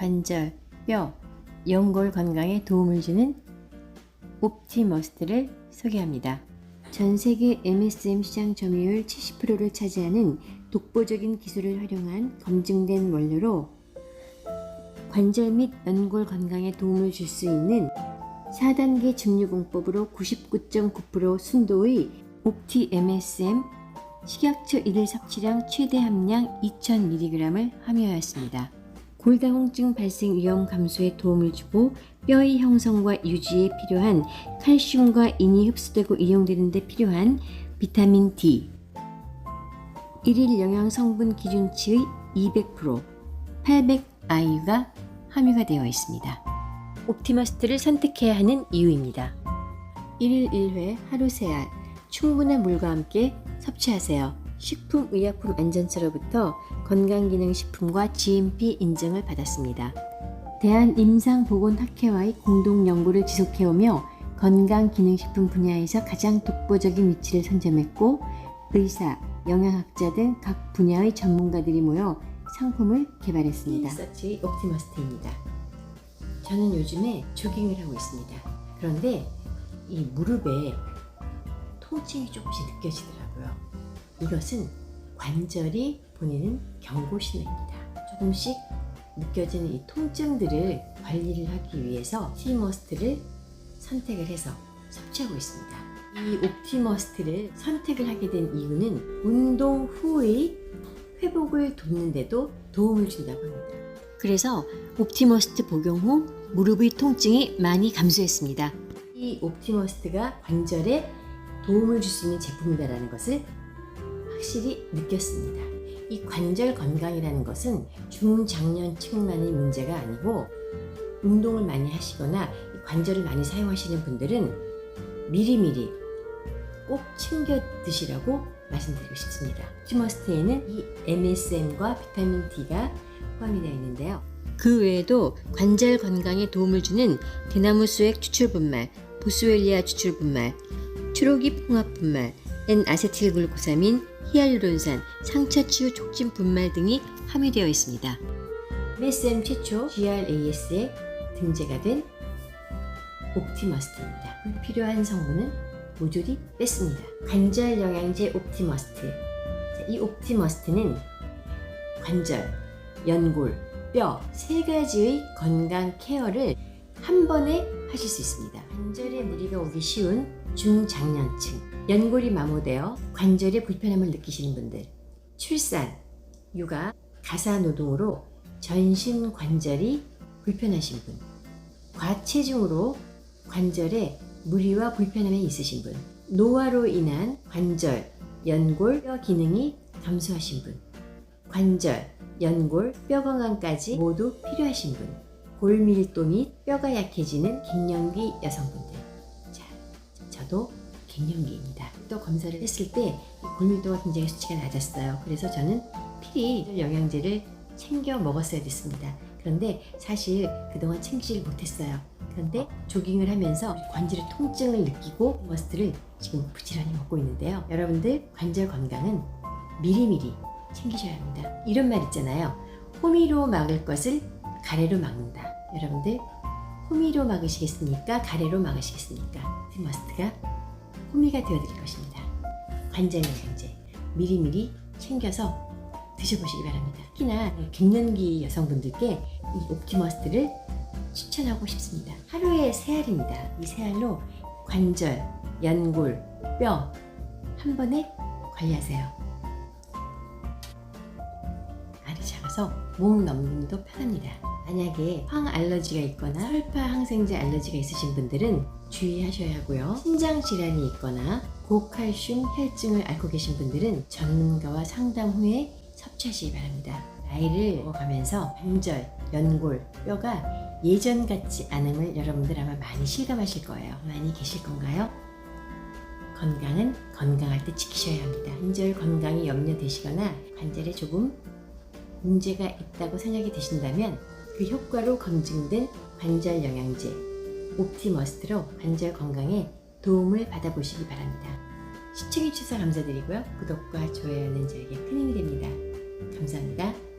관절, 뼈, 연골 건강에 도움을 주는 옵티머스트를 소개합니다. 전 세계 MSM 시장 점유율 70%를 차지하는 독보적인 기술을 활용한 검증된 원료로 관절 및 연골 건강에 도움을 줄 수 있는 4단계 증류공법으로 99.9% 순도의 옵티 MSM 식약처 일일 섭취량 최대 함량 2000mg을 함유하였습니다. 골다공증 발생 위험 감소에 도움을 주고 뼈의 형성과 유지에 필요한 칼슘과 인이 흡수되고 이용되는 데 필요한 비타민 D, 일일 영양 성분 기준치의 200%, 800IU가 함유가 되어 있습니다. 옵티머스트를 선택해야 하는 이유입니다. 1일 1회 하루 3알 충분한 물과 함께 섭취하세요. 식품의약품 안전처로부터 건강기능식품과 GMP 인증을 받았습니다. 대한임상보건학회와의 공동 연구를 지속해오며 건강기능식품 분야에서 가장 독보적인 위치를 선점했고 의사, 영양학자 등 각 분야의 전문가들이 모여 상품을 개발했습니다. 서치 옵티머스트입니다. 저는 요즘에 조깅을 하고 있습니다. 그런데 이 무릎에 통증이 조금씩 느껴지더라고요. 이것은 관절이 보내는 경고 신호입니다. 조금씩 느껴지는 이 통증들을 관리를 하기 위해서 옵티머스트를 선택을 해서 섭취하고 있습니다. 이 옵티머스트를 선택을 하게 된 이유는 운동 후의 회복을 돕는데도 도움을 준다고 합니다. 그래서 옵티머스트 복용 후 무릎의 통증이 많이 감소했습니다. 이 옵티머스트가 관절에 도움을 줄 수 있는 제품이다라는 것을 확실히 느꼈습니다. 이 관절 건강이라는 것은 중장년층만의 문제가 아니고 운동을 많이 하시거나 이 관절을 많이 사용하시는 분들은 미리미리 꼭 챙겨 드시라고 말씀드리고 싶습니다. 옵티머스트에는 이 MSM과 비타민 D가 포함이 되어 있는데요. 그 외에도 관절 건강에 도움을 주는 대나무 수액 추출 분말, 보스웰리아 추출 분말, 추로기 풍합 분말, N-아세틸글코사민, 히알루론산, 상처 치유 촉진 분말 등이 함유되어 있습니다. MSM 최초 GRAS에 등재가 된 옵티머스트입니다. 불필요한 성분은 모조리 뺐습니다. 관절 영양제 옵티머스트. 자, 이 옵티머스트는 관절, 연골, 뼈 세 가지의 건강 케어를 한 번에 하실 수 있습니다. 관절에 무리가 오기 쉬운 중장년층, 연골이 마모되어 관절에 불편함을 느끼시는 분들, 출산, 육아, 가사 노동으로 전신 관절이 불편하신 분, 과체중으로 관절에 무리와 불편함이 있으신 분, 노화로 인한 관절, 연골, 뼈 기능이 감소하신 분, 관절, 연골, 뼈 건강까지 모두 필요하신 분, 골밀도 및 뼈가 약해지는 갱년기 여성분들. 자, 저도 갱년기입니다. 또 검사를 했을 때 골밀도가 굉장히 수치가 낮았어요. 그래서 저는 필히 영양제를 챙겨 먹었어야 됐습니다. 그런데 사실 그동안 챙기질 못했어요. 그런데 조깅을 하면서 관절의 통증을 느끼고 머스트를 지금 부지런히 먹고 있는데요. 여러분들 관절 건강은 미리미리 챙기셔야 합니다. 이런 말 있잖아요. 호미로 막을 것을 가래로 막는다. 여러분들 호미로 막으시겠습니까? 가래로 막으시겠습니까? 티머스트가 호미가 되어드릴 것입니다. 관절 영양제 미리미리 챙겨서 드셔보시기 바랍니다. 특히나 갱년기 여성분들께 이 옵티머스트를 추천하고 싶습니다. 하루에 세 알입니다. 이 세 알로 관절, 연골, 뼈 한 번에 관리하세요. 알이 작아서 목 넘김도 편합니다. 만약에 황 알러지가 있거나 설파 항생제 알러지가 있으신 분들은 주의하셔야 하고요. 신장 질환이 있거나 고칼슘 혈증을 앓고 계신 분들은 전문가와 상담 후에 섭취하시기 바랍니다. 나이를 먹어가면서 관절, 연골, 뼈가 예전 같지 않음을 여러분들 아마 많이 실감하실 거예요. 많이 계실 건가요? 건강은 건강할 때 지키셔야 합니다. 관절 건강이 염려되시거나 관절에 조금 문제가 있다고 생각이 되신다면 그 효과로 검증된 관절 영양제 옵티머스트로 관절 건강에 도움을 받아보시기 바랍니다. 시청해주셔서 감사드리고요. 구독과 좋아요는 저에게 큰 힘이 됩니다. 감사합니다.